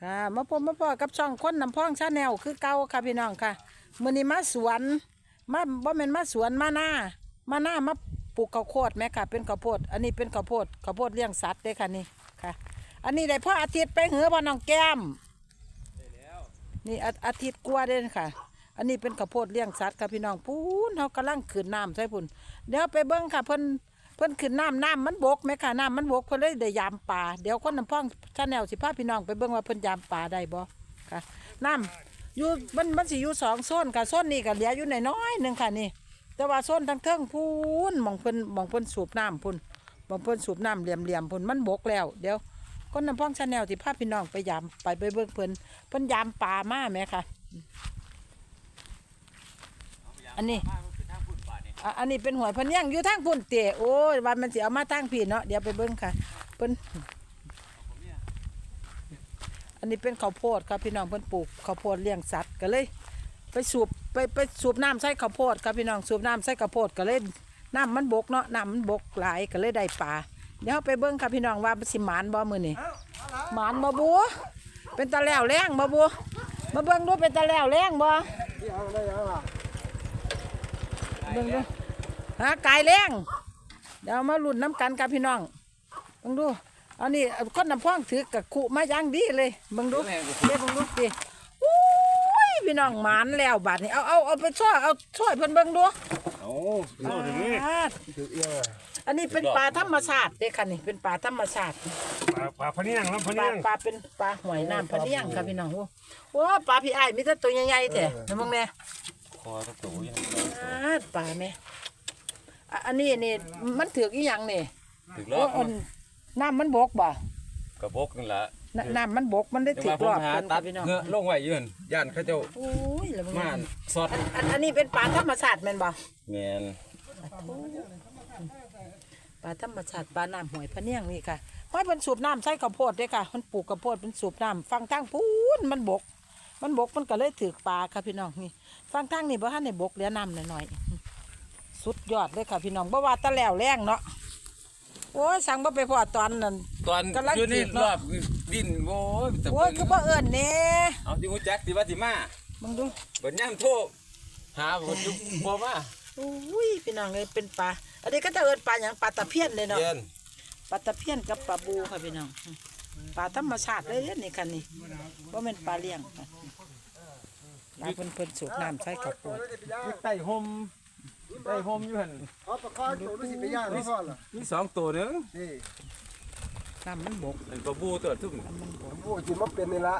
ค่ะ มาพบมาพอกับช่องคนน้ำพองชาแนลคือเก่าค่ะพี่น้องค่ะมื้อนี้มาสวนมาบ่แม่นมาสวนมาหน้ามาหน้ามาปลูกข้าวโพดแม่ค่ะ เป็นข้าวโพด อันนี้เป็นข้าวโพดข้าวโพดเลี้ยงสัตว์เด้ค่ะนี่ค่ะ อันนี้ได้พ่ออาทิตย์ไปเหือบ่น้องแก้มนี่อาอาทิตย์กว่าเด้อค่ะ อันนี้เป็นข้าวโพดเลี้ยงสัตว์ค่ะพี่น้องพูนเฮากำลังขึ้นน้ำใส่พุ่นเดี๋ยวไปเบิ่งค่ะเพิ่น เพิ่นขึ้นน้ำน้ำมันบกไหมค่ะน้ำมันบกเพิ่นเลยได้ยามปลาเดี๋ยวคนน้ำพองชาแนลสิพาพี่น้องไปเบิ่งว่าเพิ่นยามปลาได้บ่ค่ะน้ำอยู่มันมันสิอยู่สองโซนค่ะโซนนี้ก็เหลืออยู่น้อยๆหนึงค่ะนี่ แต่ว่าโซนทั้งเทิงพูนมองเพิ่นมองเพิ่นสูบน้ำพุ่นมองเพิ่นสูบน้ำเหลี่ยมๆพุ่นมันบกแล้ว เดี๋ยวคนน้ำพองชาแนลสิพาพี่น้องไปยามไปไปเบิ่งเพิ่นเพิ่นยามปลามาแหมค่ะ อันนี้ อะอันนี้เป็นหวยเพันยังอยู่ทางพุ่นเตะโอ้ยวันมันสิเอามาทางพี่เนาะเดี๋ยวไปเบิ่งค่ะเพิ่นอันนี้เป็นข้าวโพดครับพี่น้องเพิ่นปลูกข้าวโพดเลี้ยงสัตว์ก็เลย ไปสูบไปไปสูบน้ำใส่ข้าวโพดครับพี่น้องสูบน้ำใส่ข้าวโพดก็เลยน้ำมันบกเนาะน้ำมันบกหลายก็เลยได้ปลาเดี๋ยวเราไปเบิ่งครับพี่น้องว่าสิหมานบ่มื้อนี้ หมานบ่บัวเป็นตะแล้วแรงบ่บัวมาเบิ่งดูเป็นตะแล้วแรงบ่เบิ่งดูหากายแรงเดี๋ยวมาลุ้นน้ำกันกับพี่น้องเบิ่งดูอันนี้คนน้ำพ่องถือกับขุมาอย่างดีเลยเบิ่งดูเด้เบิ่งดูสิอุ้ยพี่น้องหมานแล้วบาดนี้เอาเอาเอาไปช่วยเอาช่วยเพิ่นเบิ่งดูโอ้โหถึงนี้อ่าถึงเอียงอันนี้เป็นปลาธรรมชาติเด้ค่ะนี่เป็นปลาธรรมชาติ ปลาปลาพะเนียงน้ำพะปเนีลายงปลาเป็นปลาหอยน้ำพะเนียงค่ะพี่น้องโอ้โหปลาพี่อ้ายมีแต่ตัวใหญ่ๆแท้นะมึงแน่ค อตะตูยังอ่าปลาแม่อะอันนี้นี่มันถือกอีหยังนี่ถึงรโอ้อบอันน้ำมันบกบ่กระบกนั่นแหละนน้ำมันบกมันได้จังถืหอวะผมรอบหากันตัค่ะดพี่น้องเงือลงไว้ยืนย่านเขาเจ้าโอ้ยแล้วมึงม่านสอดอันอันอันนี้เป็นปลาธรรมชาติแม่นบ่แมนปลาธรรมชาติปลาน้ำหอยพะเนียงนี่ค่ะห้อยเป็นสูบน้ำใส่ข้าวโพดเด้ค่ะมันปลูกข้าวโพดเป็นสูบน้ำฟังทางพูนมันบก มันบกมันก็เลยถือปลาค่ะพี่น้องนี่ฟังทางนี่บ่ทันได้บกเหลือน้ำหน่อยๆสุดยอดเลยค่ะพี่น้องบ่ว่าแตะแล้วแรงเนาะโอ้ยสั่งบ่ไปพอตอนนั้นตอนกำลังอยู่นี่กินเนอะรอบดินโอ้ยแต่โอ้ยคือบ่เอิ้นแน่เอาที่หูจักที่ว่าสิมามึงดูเปิดย่ามโทรหาผมจุบ่มาอุ้ยพี่น้องเลยเป็นปลาอันนี้ก็จะเอินปลาอย่างปลาตะเพียนเลยเนาะเย็นปลาตะเพียนกับปลาบูค่ะพี่น้องปลาธรรมชาติเลยเนี่ยนี่คันนี่ว่าเป็นปลาเลี้ยงค่ะ ปลาเพิ่นเพิ่นสูบน้ำใส่ข้าวโพดใต้ห่มใต้ห่มอยู่หั่นเอาปลาคอตัวนี้สิไปย่างนี่ก่อนล่ะมีสองตัวหนึงนี่น้ำมันบกอันปลาบูตัวทุ่มน้ำมันบกโอ้กินมาเป็นนี่ละ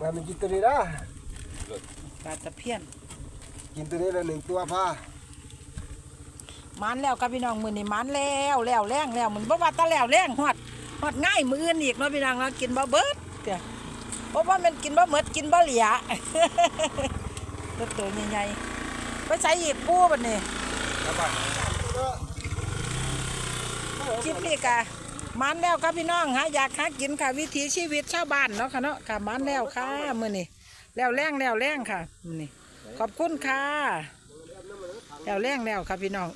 มามันกินตัวนี้นะปลาตะเพียน กินตัวนี้ละหนึ่งตัวพามันแล้วครับพี่น้องมือนี่มันแล้วแล้วแรงแล้วมันบ่ว่าแตะแล้วแรงฮอดฮอดง่ายมืออื่นอีกเนาะพี่น้องเนาะกินบ่เบิดเดี๋ยว เพราะว่ามันกินบ่หมดกินบ่เหลียตัวตัวใหญ่ๆไปใส่อีกปูบัดนี้คลิปนี้กะมันแล้วครับพี่น้องฮะอยากหากินค่ะ วิถีชีวิตชาวบ้านเนาะค่ะเนาะค่ะมันแล้วค่ะมือนี้แล้วแรงแล้วแรงค่ะมือนี้ขอบคุณค่ะแล้วแรงแล้วค่ะพี่น้อง